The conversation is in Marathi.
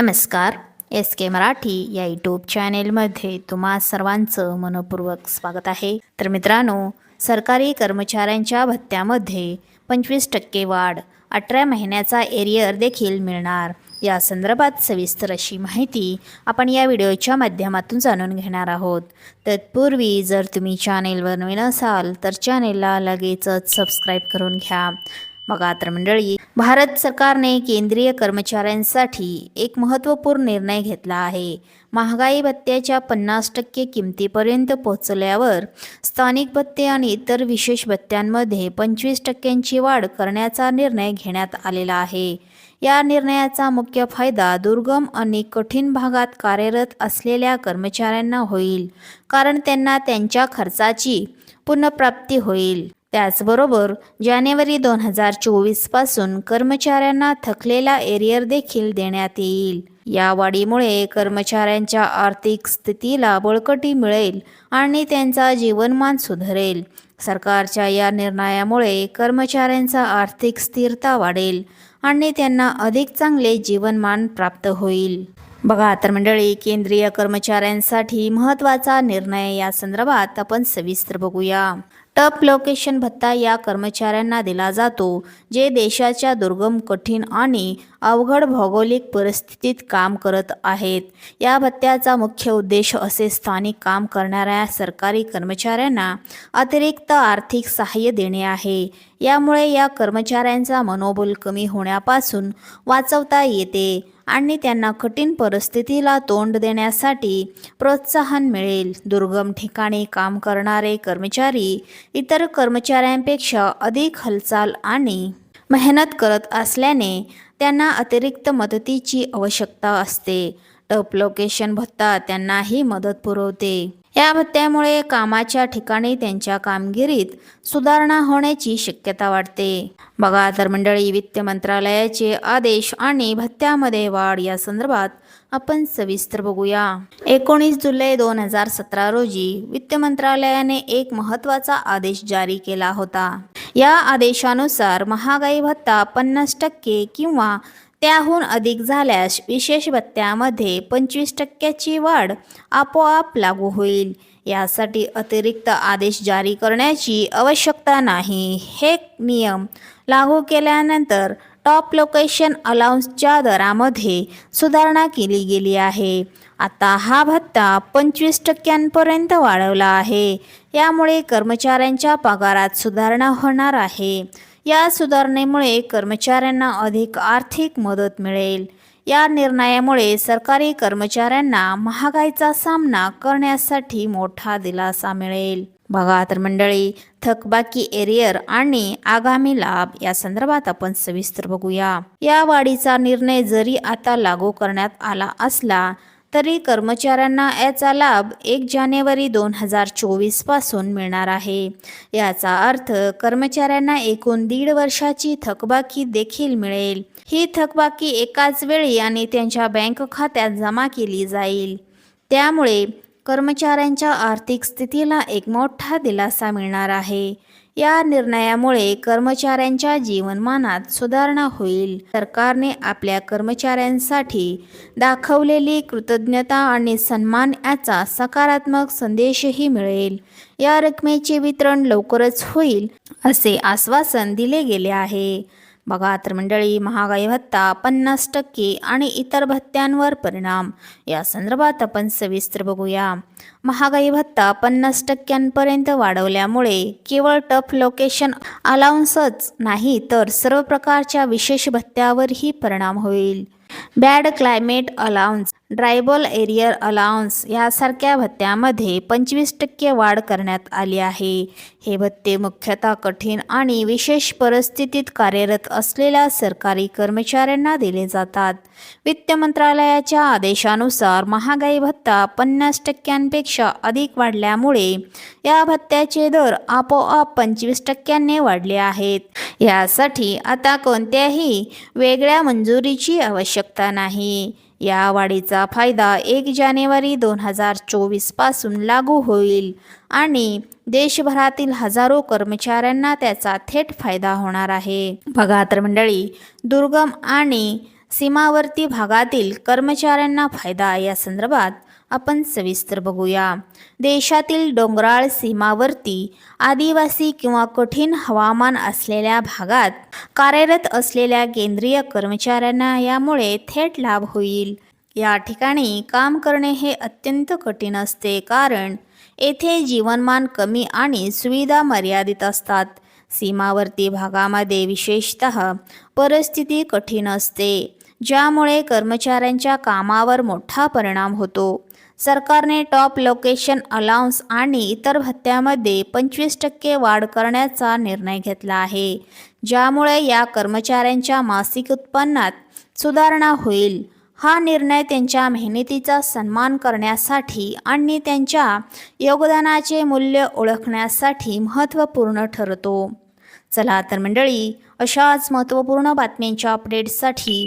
नमस्कार. एस के मराठी या यूट्यूब चॅनेलमध्ये तुम्हा सर्वांचं मनपूर्वक स्वागत आहे. तर मित्रांनो सरकारी कर्मचाऱ्यांच्या भत्त्यामध्ये पंचवीस टक्के वाढ अठरा महिन्याचा एरियर देखील मिळणार. या संदर्भात सविस्तर अशी माहिती आपण या व्हिडिओच्या माध्यमातून जाणून घेणार आहोत. तत्पूर्वी जर तुम्ही चॅनेलवर नवीन असाल तर चॅनेलला लगेचच सबस्क्राईब करून घ्या. बघा तर मंडळी भारत सरकारने केंद्रीय कर्मचाऱ्यांसाठी एक महत्त्वपूर्ण निर्णय घेतला आहे. महागाई भत्त्याच्या पन्नास टक्के किमतीपर्यंत पोहोचल्यावर स्थानिक भत्ते आणि इतर विशेष भत्त्यांमध्ये पंचवीस टक्क्यांची वाढ करण्याचा निर्णय घेण्यात आलेला आहे. या निर्णयाचा मुख्य फायदा दुर्गम आणि कठीण भागात कार्यरत असलेल्या कर्मचाऱ्यांना होईल कारण त्यांना त्यांच्या खर्चाची पुनर्प्राप्ती होईल. त्याचबरोबर जानेवारी दोन हजार चोवीसपासून कर्मचाऱ्यांना थकलेला एरियर देखील देण्यात येईल. या वाढीमुळे कर्मचाऱ्यांच्या आर्थिक स्थितीला बळकटी मिळेल आणि त्यांचा जीवनमान सुधारेल. सरकारच्या या निर्णयामुळे कर्मचाऱ्यांचा आर्थिक स्थिरता वाढेल आणि त्यांना अधिक चांगले जीवनमान प्राप्त होईल. बघा तर मंडळी केंद्रीय कर्मचाऱ्यांसाठी महत्त्वाचा निर्णय या संदर्भात आपण सविस्तर बघूया. टप लोकेशन भत्ता या कर्मचाऱ्यांना दिला जातो जे देशाच्या दुर्गम कठीण आणि अवघड भौगोलिक परिस्थितीत काम करत आहेत. या भत्त्याचा मुख्य उद्देश असे स्थानिक काम करणाऱ्या सरकारी कर्मचाऱ्यांना अतिरिक्त आर्थिक सहाय्य देणे आहे. यामुळे या कर्मचाऱ्यांचा मनोबल कमी होण्यापासून वाचवता येते आणि त्यांना कठीण परिस्थितीला तोंड देण्यासाठी प्रोत्साहन मिळेल. दुर्गम ठिकाणी काम करणारे कर्मचारी इतर कर्मचाऱ्यांपेक्षा अधिक हालचाल आणि मेहनत करत असल्याने त्यांना अतिरिक्त मदतीची आवश्यकता असते. टप लोकेशन भत्ता त्यांनाही मदत पुरवते. या भत्त्यामुळे कामाच्या ठिकाणी त्यांच्या कामगिरीत सुधारणा होण्याची शक्यता वाढते. बघा तर मंडळी वित्त मंत्रालयाचे आदेश आणि भत्त्यामध्ये वाढ या संदर्भात आपण सविस्तर बघूया. एकोणीस जुलै दोन हजार सतरा रोजी वित्त मंत्रालयाने एक महत्त्वाचा आदेश जारी केला होता. या आदेशानुसार महागाई भत्ता पन्नास टक्के किंवा त्याहून अधिक झाल्यास विशेष भत्त्यामध्ये पंचवीस टक्क्याची वाढ आपोआप लागू होईल. यासाठी अतिरिक्त आदेश जारी करण्याची आवश्यकता नाही. हे नियम लागू केल्यानंतर टॉप लोकेशन अलाउन्सच्या दरामध्ये सुधारणा केली गेली आहे. आता हा भत्ता पंचवीस टक्क्यांपर्यंत वाढवला आहे. यामुळे कर्मचाऱ्यांच्या पगारात सुधारणा होणार आहे. या सुधारणेमुळे कर्मचाऱ्यांना अधिक आर्थिक मदत मिळेल. या निर्णयामुळे सरकारी कर्मचाऱ्यांना महागाईचा सामना करण्यासाठी मोठा दिलासा मिळेल. बघा तर मंडळी थकबाकी एरियर आणि आगामी लाभ या संदर्भात आपण सविस्तर बघूया. या वाढीचा निर्णय जरी आता लागू करण्यात आला असला तरी कर्मचाऱ्यांना याचा लाभ एक जानेवारी दोन हजार चोवीसपासून मिळणार आहे. याचा अर्थ कर्मचाऱ्यांना एकूण दीड वर्षाची थकबाकी देखील मिळेल. ही थकबाकी एकाच वेळी आणि त्यांच्या बँक खात्यात जमा केली जाईल. त्यामुळे कर्मचाऱ्यांच्या आर्थिक स्थितीला एक मोठा दिलासा मिळणार आहे. या निर्णयामुळे कर्मचाऱ्यांच्या जीवनमानात सुधारणा होईल. सरकारने आपल्या कर्मचाऱ्यांसाठी दाखवलेली कृतज्ञता आणि सन्मान याचा सकारात्मक संदेशही मिळेल. या रकमेचे वितरण लवकरच होईल असे आश्वासन दिले गेले आहे. बघा तर मंडळी महागाई भत्ता पन्नास टक्के आणि इतर भत्त्यांवर परिणाम. या संदर्भात आपण सविस्तर बघूया. महागाई भत्ता पन्नास टक्क्यांपर्यंत वाढवल्यामुळे केवळ टफ लोकेशन अलाउन्सच नाही तर सर्व प्रकारच्या विशेष भत्त्यावरही परिणाम होईल. Bad climate allowance tribal arrear allowance यासारख्या भत्त्यामध्ये पंचवीस टक्के वाढ करण्यात आली आहे. हे भत्ते मुख्यतः कठीण आणि विशेष परिस्थितीत कार्यरत असलेल्या सरकारी कर्मचाऱ्यांना दिले जातात. वित्त मंत्रालयाच्या आदेशानुसार महागाई भत्ता पन्नास टक्क्यांपेक्षा अधिक वाढल्यामुळे या भत्त्याचे दर आपोआप पंचवीस टक्क्यांनी वाढले आहेत. यासाठी आता कोणत्याही वेगळ्या मंजुरीची आवश्यकता नाही. या वाढीचा फायदा एक जानेवारी दोन हजार चोवीसपासून लागू होईल आणि देशभरातील हजारो कर्मचाऱ्यांना त्याचा थेट फायदा होणार आहे. बघा तर मंडळी दुर्गम आणि सीमावर्ती भागातील कर्मचाऱ्यांना फायदा या संदर्भात आपण सविस्तर बघूया. देशातील डोंगराळ सीमावर्ती आदिवासी किंवा कठीण हवामान असलेल्या भागात कार्यरत असलेल्या केंद्रीय कर्मचाऱ्यांना यामुळे थेट लाभ होईल. या ठिकाणी काम करणे हे अत्यंत कठीण असते कारण येथे जीवनमान कमी आणि सुविधा मर्यादित असतात. सीमावर्ती भागामध्ये विशेषतः परिस्थिती कठीण असते. ज्यामुळे कर्मचाऱ्यांच्या कामावर मोठा परिणाम होतो. सरकारने टॉप लोकेशन अलाउन्स आणि इतर भत्त्यामध्ये पंचवीस टक्के वाढ करण्याचा निर्णय घेतला आहे. ज्यामुळे या कर्मचाऱ्यांच्या मासिक उत्पन्नात सुधारणा होईल. हा निर्णय त्यांच्या मेहनतीचा सन्मान करण्यासाठी आणि त्यांच्या योगदानाचे मूल्य ओळखण्यासाठी महत्त्वपूर्ण ठरतो. चला तर मंडळी अशाच महत्त्वपूर्ण बातम्यांच्या अपडेट्ससाठी